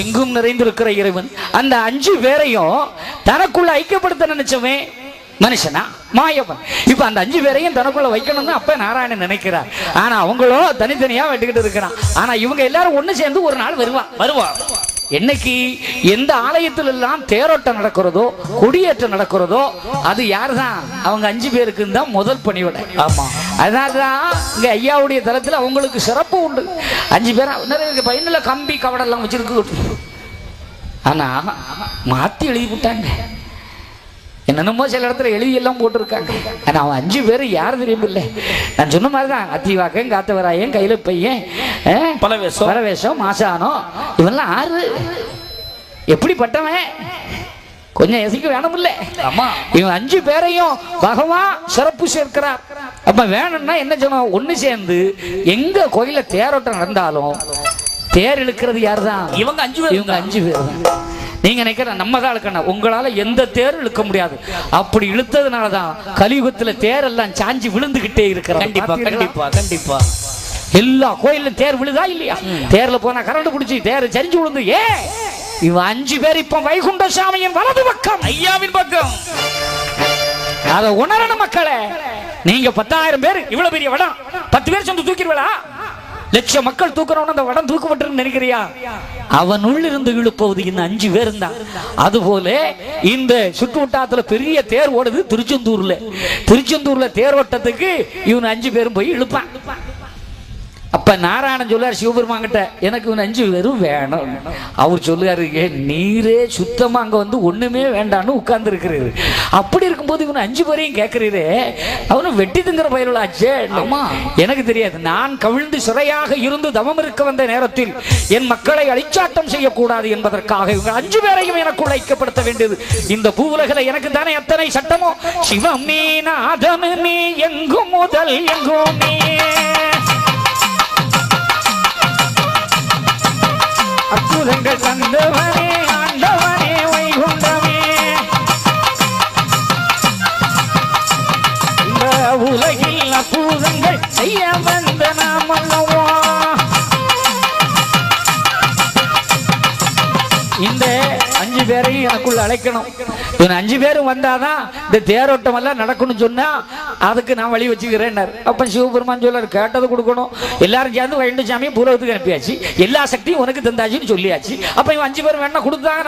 எங்கும் நிறைந்திருக்கிற இறைவன். அந்த அஞ்சு பேரையும் தனக்குள்ள ஐக்கியப்படுத்த நினைச்சவன் மனுஷனா? மாயவன். இப்ப அந்த அஞ்சு பேரையும் தனக்குள்ள வைக்கணும்னு அப்ப நாராயணன் நினைக்கிறார். ஆனா அவங்களும் தனித்தனியா வெட்டுக்கிட்டு இருக்கிறான். ஆனா இவங்க எல்லாரும் ஒண்ணு சேர்ந்து ஒரு நாள் வருவான் வருவா. என்னைக்கு எந்த ஆலயத்தில் எல்லாம் தேரோட்டம் நடக்கிறதோ கொடியேற்றம் நடக்கிறதோ அது யாருதான்? அவங்க அஞ்சு பேருக்கு தான் முதல் பணிவிடை. ஆமா. அதனாலதான் இங்க ஐயாவுடைய தளத்தில் அவங்களுக்கு சிறப்பு உண்டு. அஞ்சு பேர் நிறைய பையனில் கம்பி கவடெல்லாம் வச்சிருக்கு. ஆனா மாத்தி எழுதி விட்டாங்க. என்னென்னமோ சில இடத்துல எழுதி எல்லாம் போட்டிருக்காங்க. ஆனா அவன் அஞ்சு பேர் யார் தெரியுமில்ல? நான் சொன்ன மாதிரி தான் அத்திவாக்கன் காத்தவராயன் கையில பையன் பலவேஷம். பலவேஷம் மாசானம் இவெல்லாம் ஆறு. எப்படிப்பட்டவன்? கொஞ்சம் எசிக்க வேணுமில்ல. ஆமா. இவன் அஞ்சு பேரையும் பகவான் சிறப்பு சேர்க்கிறார். அப்ப வேணும்னா என்ன சொன்னோம் ஒண்ணு சேர்ந்து எங்க கோயில தேரோட்டம் நடந்தாலும் தேர் இழுக்கிறது யாருதான்? இவங்க அஞ்சு பேர் இவங்க அஞ்சு பேர் தான். நீங்க நினைக்கிற நம்ம தான் இழுக்கணும் உங்களால எந்த தேரும் இழுக்க முடியாது. அப்படி இழுத்ததுனால தான் கலியுகத்துல தேர் எல்லாம் சாஞ்சி விழுந்துகிட்டே இருக்கிறது. கண்டிப்பா கண்டிப்பா கண்டிப்பா. எல்லா கோயிலும் தேர் விழுதா இல்லையா? தேர்ல போனா கரண்ட் பிடிச்சி தேர் சரிஞ்சு விழுந்து ஏ இவன் அஞ்சு பேர் இப்ப வைகுண்ட சாமியின் வலது பக்கம். ஐயாவின் பக்கம். அதை உணரணும் மக்களே. நீங்க பத்தாயிரம் பேர் இவ்வளவு பெரிய வடம். பத்து பேர் சேர்ந்து தூக்கிடுவா லட்சம் மக்கள் தூக்குறவன அந்த வடம் தூக்கப்பட்டு நினைக்கிறியா? அவன் உள்ளிருந்து இழுப்பது இந்த அஞ்சு பேர் தான் அதுபோல இந்த சுற்று வட்டாரத்துல பெரிய தேர் ஓடுது திருச்செந்தூர்ல. திருச்செந்தூர்ல தேர் ஓட்டத்துக்கு இவன் அஞ்சு பேரும் போய் இழுப்பான். அப்ப நாராயணன் சொல்லுவார் சிவபெருமான் கிட்ட எனக்கு இவன் அஞ்சு பேரும் வேணும். அவர் சொல்லுவாரு "ஏ, நீரே சுத்தமா அங்க வந்து ஒண்ணுமே வேண்டாம்னு உட்கார்ந்து இருக்கிறாரு அப்படி இருக்கும்போது இவன் அஞ்சு பேரையும் கேட்கிறீரே அவனும் வெட்டி திங்கிற பயிர்களாச்சே ஆமா. எனக்கு தெரியாது. நான் கவிழ்ந்து சிறையாக இருந்து தவம் இருக்க வந்த நேரத்தில் என் மக்களை அழிச்சாட்டம் செய்யக்கூடாது என்பதற்காக இவங்க அஞ்சு பேரையும் எனக்கு ஐக்கியப்படுத்த வேண்டியது. இந்த பூவுலகில எனக்கு தானே அத்தனை சட்டமோ? சிவம் நீ நாதனு நீ எங்கும் முதல் எங்கும் நீ. அற்புதங்கள் தந்தவனே ஆண்டவனே வைகுண்டமே. இந்த உலகில் அற்புதங்கள் செய்ய வந்த நாம் அல்லவா பேரையும் எனக்குள்ள அழைக்கணும். இவன் அஞ்சு பேரும் வந்தாதான் இந்த தேரோட்டம் எல்லாம் நடக்கணும்னு சொன்னா அதுக்கு நான் வழி வச்சுக்கிறேன் அப்ப சிவபெருமான் சொல்லாரு கேட்டது கொடுக்கணும். எல்லாரும் சேர்ந்து வைண்டு சாமி பூலகத்துக்கு அனுப்பியாச்சு. எல்லா சக்தியும் உனக்கு தந்தாச்சுன்னு சொல்லியாச்சு. அப்ப இவன் அஞ்சு பேரும் வேணா கொடுத்தாங்க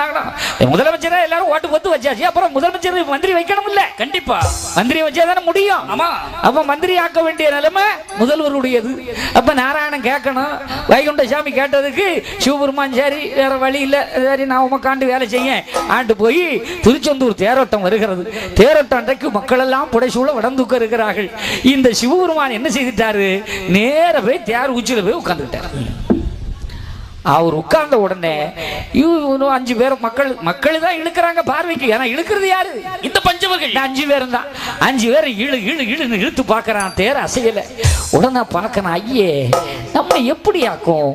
முதலமைச்சரே எல்லாரும் ஓட்டு பொத்து வச்சாச்சு. அப்புறம் முதலமைச்சர் மந்திரி வைக்கணும் இல்ல கண்டிப்பா மந்திரி வச்சாதானே முடியும். ஆமா. அப்ப மந்திரி ஆக்க வேண்டிய நிலைமை முதல்வருடையது. அப்ப நாராயணன் கேட்கணும். வைகுண்ட சாமி கேட்டதுக்கு சிவபெருமான் சரி வேற வழி இல்ல. சரி நான் உமக்காண்டு வேலை செய்ய ஆண்டு போய் திருச்செந்தூர் தேரோட்டம் வருகிறது. தேரோட்டம் அன்றைக்கு மக்கள் எல்லாம் புடைசூழ வடந்துக்க இருக்கிறார்கள். இந்த சிவபெருமான் என்ன செய்துட்டாரு? நேர போய் தேர் உச்சியில போய் உட்கார்ந்துட்டார். அவர் உட்கார்ந்த உடனே இவனும் அஞ்சு பேர் மக்கள் மக்கள் தான் இழுக்கிறாங்க பார்வைக்கு. ஏன்னா இழுக்கிறது யாரு? இந்த பஞ்சவர்கள். அஞ்சு பேரும் தான். அஞ்சு பேரும் இழு இழு இழுன்னு இழுத்து பார்க்கறான். தேர் அசையல. உடனே பார்க்கறான் ஐயே நம்ம எப்படி ஆக்கும்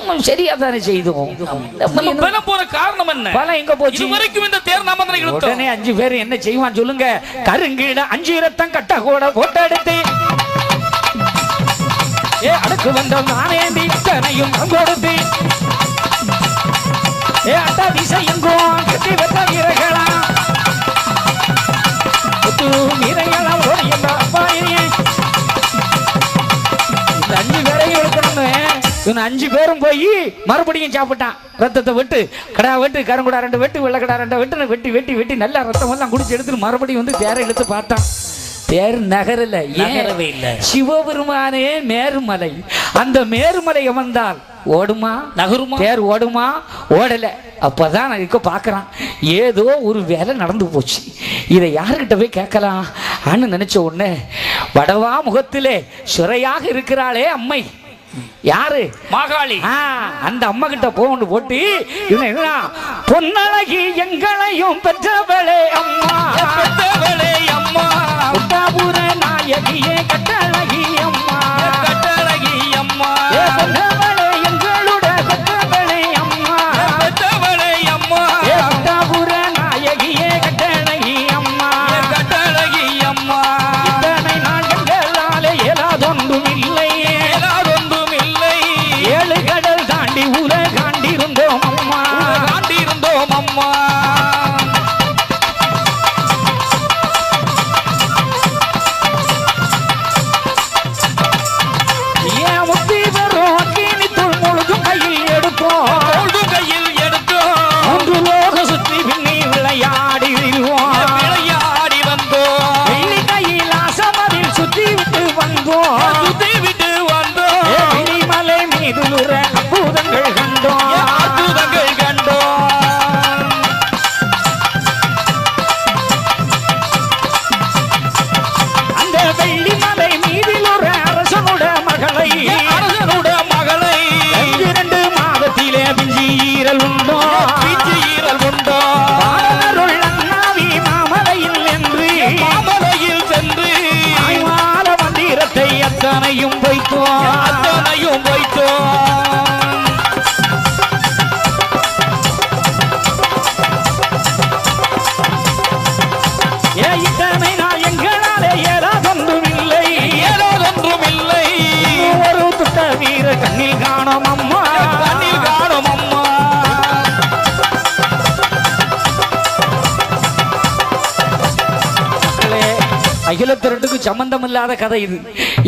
நம்ம சரியா தானே செய்தோம் பலம் போற காரணம் என்ன? பலம் எங்க போச்சு? இதுவரைக்கும் இந்த தேர் நாம உடனே அஞ்சு பேர் என்ன செய்வான் சொல்லுங்க. கருங்கீழ அஞ்சு இரத்தம் கட்ட கூட போட்டோ எடுத்து ஏ அடுக்கு வந்த நானேந்தி இத்தனையும் கொடுத்து இவன் அஞ்சு பேரும் போய் மறுபடியும் சாப்பிட்டான். ரத்தத்தை வெட்டு கடா வெட்டு கருங்குடா ரெண்டு வெட்டு வெள்ளக்கடா ரெண்டு வெட்டு வெட்டி வெட்டி வெட்டி நல்லா ரத்தம் எல்லாம் குடிச்சு எடுத்துட்டு மறுபடியும் வந்து தேரை இழுத்து பார்த்தான். தேர் நகரல? நகரவே இல்ல. சிவபெருமானே மேருமலை. அந்த மேருமலை வந்தால் ஓடுமா? நகருமா? தேர் ஓடுமா? ஓடல. அப்பதான் நான் இருக்க பார்க்கறான். ஏதோ ஒரு வேலை நடந்து போச்சு. இதை யாருக்கிட்ட போய் கேட்கலாம்? ஆன்னு நினைச்ச உடனே வடவா முகத்திலே சிறையாக இருக்கிறாளே அம்மை. யாரு? மாகாளி. அந்த அம்மா கிட்ட போன்னு போட்டு இவன் என்ன பொன்னழகி எங்களையும் பெற்றவளே அம்மா. பெத்தவளே அம்மா. நாயகியே கட்டழகி சம்பந்தம் இல்லாத கதை இது.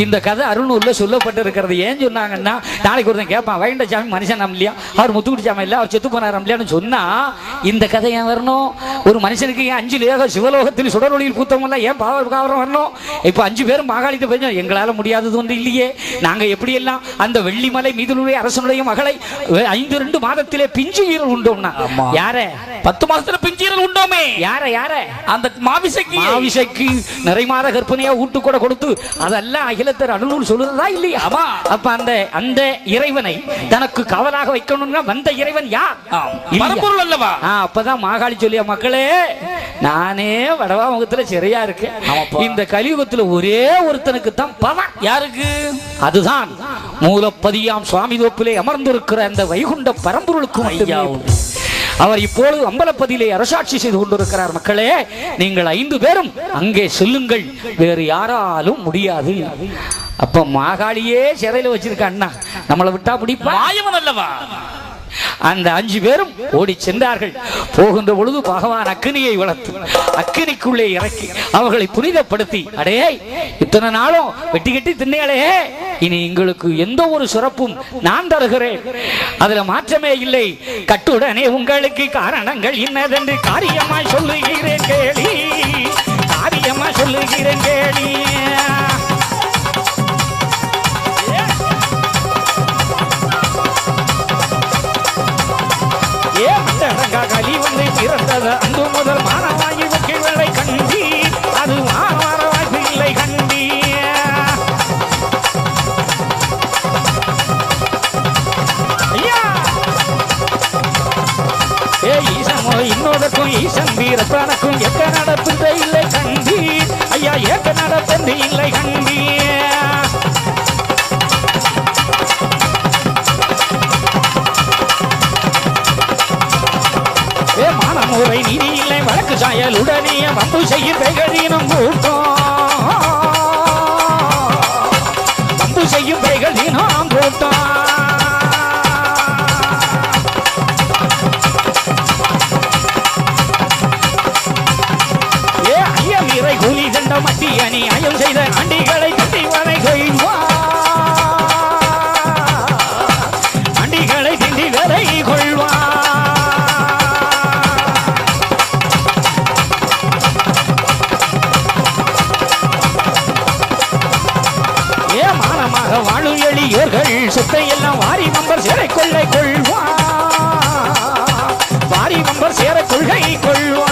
இந்த கதை அருணூர்ல சொல்லப்பட்டிருக்கிறது. ஏன் சொன்னாங்கன்னா நாளைக்கு ஒருத்தன் கேட்பான் வைண்ட சாமி மனுஷன் இல்லையா? அவர் முத்துக்குடி சாமி இல்ல அவர் செத்து போனார் இல்லையான்னு சொன்னா இந்த கதை ஏன் வரணும்? ஒரு மனுஷனுக்கு ஏன் அஞ்சு லேக சிவலோகத்தில் சுடரொளியில் பூத்தவங்க ஏன் பாவ காவரம் வரணும்? இப்போ அஞ்சு பேரும் மாகாளித்த போய் எங்களால முடியாதது ஒன்று இல்லையே. நாங்க எப்படி எல்லாம் அந்த வெள்ளிமலை மீதுடைய அரசனுடைய மகளை ஐந்து ரெண்டு மாதத்திலே பிஞ்சு ஈரல் உண்டோம்னா. யார? பத்து மாசத்துல பிஞ்சீரல் உண்டோமே. யார யார? அந்த மாவிசைக்கு. மாவிசைக்கு நிறைமாத கற்பனையா ஊட்டு கூட கொடுத்து அதெல்லாம் அகிலத்தர் அனுநூல் சொல்லுறதா இல்லையா ஆமா. அப்ப அந்த அந்த இறைவனை தனக்கு காவலாக வைக்கணும்னா வந்த இறைவன் யார்? பரம்பொருள் அல்லவா அப்பதான் மாகாளி சொல்லியா மக்களே நானே வடவா முகத்துல சிறையா ஆமாப்பா. இந்த கலியுகத்துல ஒரே ஒருத்தனுக்கு தான் பவன் யாருக்கு அதுதான் மூலப்பதியாம் சுவாமி தோப்பிலே அமர்ந்திருக்கிற அந்த வைகுண்ட பரம்பொருளுக்கு மட்டுமே ஐயா. அவர் இப்பொழுது அம்பலப்பதியிலே அரசாட்சி செய்து கொண்டிருக்கிறார் மக்களே நீங்கள் ஐந்து பேரும் அங்கே செல்லுங்கள். வேறு யாராலும் முடியாது. அப்ப மாகாளியே சிறையில வச்சிருக்க அண்ணா. நம்மளை விட்டா முடிப்பா அல்லவா? அந்த அஞ்சு பேரும் ஓடி சென்றார்கள். போகின்ற பொழுது பகவான் அக்கினியை வளர்த்து அக்கினிக்குள்ளே இறக்கி அவர்களை புனிதப்படுத்தி அடே இத்தனை நாளும் வெட்டி கட்டி திண்ணையாளே இனி எங்களுக்கு எந்த ஒரு சிறப்பும் நான் தருகிறேன். அதுல மாற்றமே இல்லை. கட்டுடனே உங்களுக்கு காரணங்கள் இன்னதென்று காரியமாய் சொல்லுகிறேன் ஈசமோ இன்னொருக்கும் ஈசன் வீரத்தனக்கும் எக்க நடப்புன்ற இல்லை கண்டி. ஐயா ஏக்க நடப்பென்று இல்லை கண்டி. மானமுறை நிதி இல்லை வழக்கு சாயல் உடனே வம்பு செய்ய கைகளினும் கூட்டம். வம்பு செய்யும் கைகளினும் கூட்டம். கொண்ட மட்டி அணி அயம் செய்த அண்டிகளை தட்டி வரை கொய்வா அண்டிகளை திண்டி வரை கொள்வா. ஏமானமாக வாழும் எளியோர்கள் சொத்தை எல்லாம் வாரி நம்பர் சேரை கொள்ளை கொள்வா. வாரி நம்பர் சேர கொள்கை கொள்வா.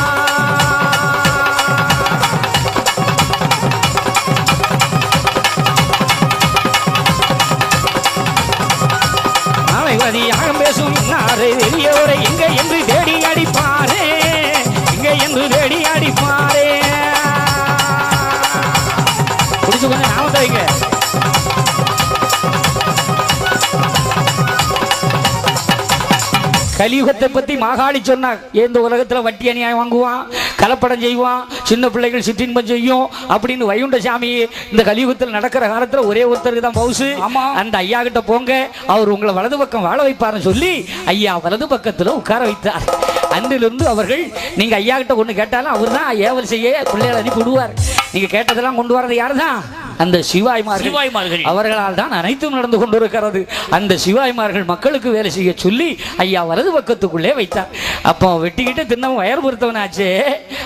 கலியுகத்தை பத்தி மாகாளி சொன்னா இந்த உலகத்துல வட்டி அநியாயம் வாங்குவான்? கலப்படம் செய்வான்? சின்ன பிள்ளைகள் சிற்றின்பம் செய்யும்? அப்படின்னு வைகுண்ட சாமி இந்த கலியுகத்தில் நடக்கிற காலத்துல ஒரே ஒருத்தருக்கு தான் பவுசு. ஆமா. அந்த ஐயா கிட்ட போங்க. அவர் உங்களை வலது பக்கம் வாழ வைப்பாருன்னு சொல்லி ஐயா வலது பக்கத்துல உட்கார வைத்தார். அன்றிலிருந்து அவர்கள் நீங்க ஐயா கிட்ட ஒண்ணு கேட்டாலும் அவர் தான் ஏவல் செய்ய பிள்ளைகளை அனுப்பி விடுவார். நீங்க கேட்டதெல்லாம் கொண்டு வரது யாரு தான் அந்த சிவாய்மார்கள் சிவாய்மார்கள். அவர்களால் தான் அனைத்தும் நடந்து கொண்டிருக்கிறது. அந்த சிவாய்மார்கள் மக்களுக்கு வேலை செய்ய சொல்லி ஐயா வலது பக்கத்துக்குள்ளே வைத்தார். அப்போ வெட்டிக்கிட்டு தின்னவன் வயர் பொறுத்தவனாச்சே.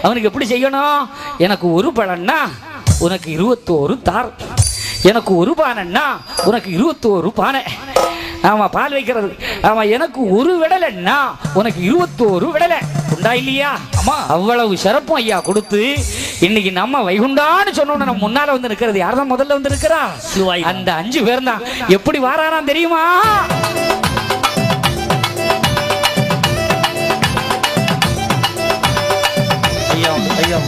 அவனுக்கு எப்படி செய்யணும்? எனக்கு ஒரு பழம்னா உனக்கு இருபத்தோரு தார். எனக்கு ஒரு பானைன்னா உனக்கு இருபத்தோரு பானை. ஆமா பால் வைக்கிறது. ஆமா எனக்கு ஒரு விடலைன்னா உனக்கு இருபத்தோரு விடலை. உண்டா இல்லையா ஆமா. அவ்வளவு சிறப்பும் ஐயா கொடுத்து இன்னைக்கு நம்ம வைகுண்டான்னு சொன்னோன்னு நம்ம முன்னால வந்து நிக்கிறது யார் தான் முதல்ல வந்து சிவாய். அந்த அஞ்சு பேர் தான் எப்படி வாரானாம் தெரியுமா ஐயா ஐயா